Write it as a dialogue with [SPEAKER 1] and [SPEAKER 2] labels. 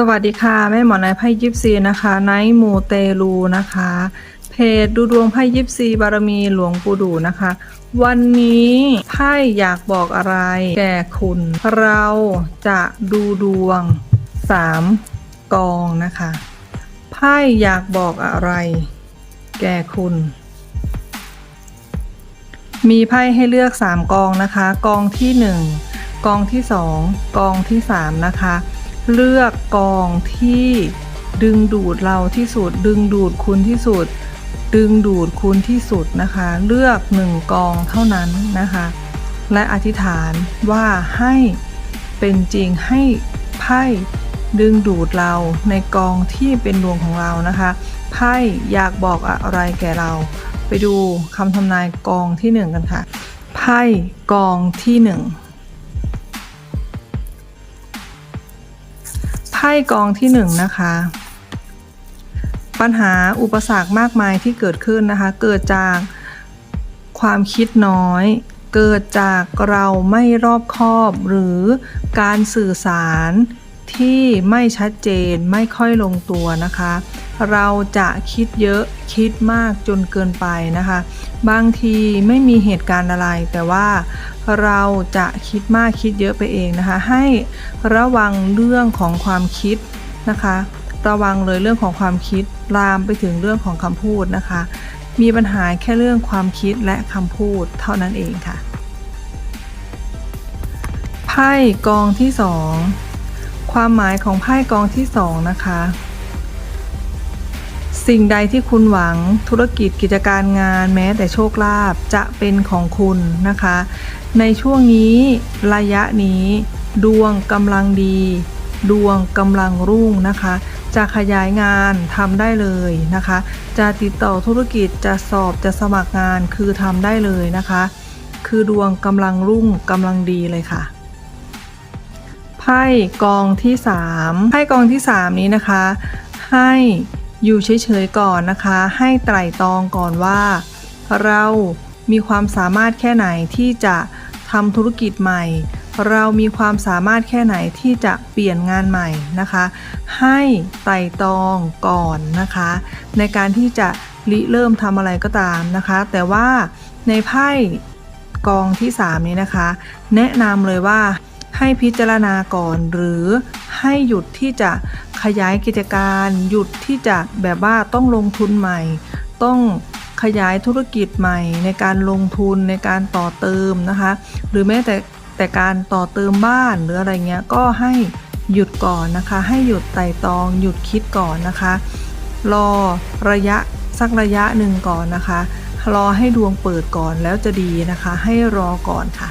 [SPEAKER 1] สวัสดีค่ะ แม่หมอนายไพ่ยิปซีนะคะไนท์มูเตลูนะคะ เพจดูดวงไพ่ยิปซีบารมีหลวงปู่ดูนะคะ วันนี้ไพ่อยากบอกอะไร แก่คุณ เราจะดูดวงสามกองนะคะไพ่อยากบอกอะไร แก่คุณ มีไพ่ให้เลือก 3 กองนะคะ กองที่ 1 กองที่ 2 กองที่ 3 นะคะ เลือกกองที่ดึงดูดเราที่สุด ดึงดูดคุณที่สุด ดึงดูดคุณที่สุดนะคะ เลือก1กองเท่านั้นนะคะ และอธิษฐานว่าให้เป็นจริงให้ไพ่ดึงดูดเราในกองที่เป็นดวงของเรานะคะไพ่อยากบอกอะไรแก่เรา ไปดูคำทำนายกองที่หนึ่งกันค่ะไพ่กองที่หนึ่ง พ่กองที่หนึ่งนะคะ ปัญหาอุปสรรคมากมายที่เกิดขึ้นนะคะ เกิดจากความคิดน้อย เกิดจากเราไม่รอบคอบ หรือการสื่อสารที่ไม่ชัดเจนไม่ค่อยลงตัวนะคะ เราจะคิดเยอะคิดมากจนเกินไปนะคะ บางทีไม่มีเหตุการณ์อะไร แต่ว่าเราจะคิดมากคิดเยอะไปเองนะคะ ให้ระวังเรื่องของความคิดนะคะ ระวังเลยเรื่องของความคิดลามไปถึงเรื่องของคำพูดนะคะ มีปัญหาแค่เรื่องความคิดและคำพูดเท่านั้นเองค่ะไพ่กองที่สองความหมายของไพ่กองที่สองนะคะ สิ่งใดที่คุณหวังธุรกิจกิจการงานแม้แต่โชคลาภจะเป็นของคุณนะคะ ในช่วงนี้ระยะนี้ ดวงกำลังดี ดวงกำลังรุ่งนะคะ จะขยายงานทำได้เลยนะคะ จะติดต่อธุรกิจจะสอบจะสมัครงานคือทำได้เลยนะคะ คือดวงกำลังรุ่งกำลังดีเลยค่ะไพ่กองที่3ไพ่กองที่ 3 นี้นะคะ ให้ อยู่เฉยๆก่อนนะคะ ให้ไตร่ตรองก่อนว่า เรามีความสามารถแค่ไหนที่จะทำธุรกิจใหม่ เรามีความสามารถแค่ไหนที่จะเปลี่ยนงานใหม่นะคะ ให้ไตร่ตรองก่อนนะคะ ในการที่จะริเริ่มทำอะไรก็ตามนะคะ แต่ว่าในไพ่กองที่ 3 นี้นะคะ แนะนำเลยว่าให้พิจารณาก่อนหรือให้หยุดที่จะ ขยายกิจการหยุดที่จะแบบว่าต้องลงทุนใหม่ ต้องขยายธุรกิจใหม่ ในการลงทุนในการต่อเติมนะคะ หรือแม้แต่แต่การต่อเติมบ้านหรืออะไรเงี้ยก็ให้หยุดก่อนนะคะ ให้หยุดไต่ตอง หยุดคิดก่อนนะคะ รอระยะสักระยะหนึ่งก่อนนะคะ รอให้ดวงเปิดก่อนแล้วจะดีนะคะ ให้รอก่อนค่ะ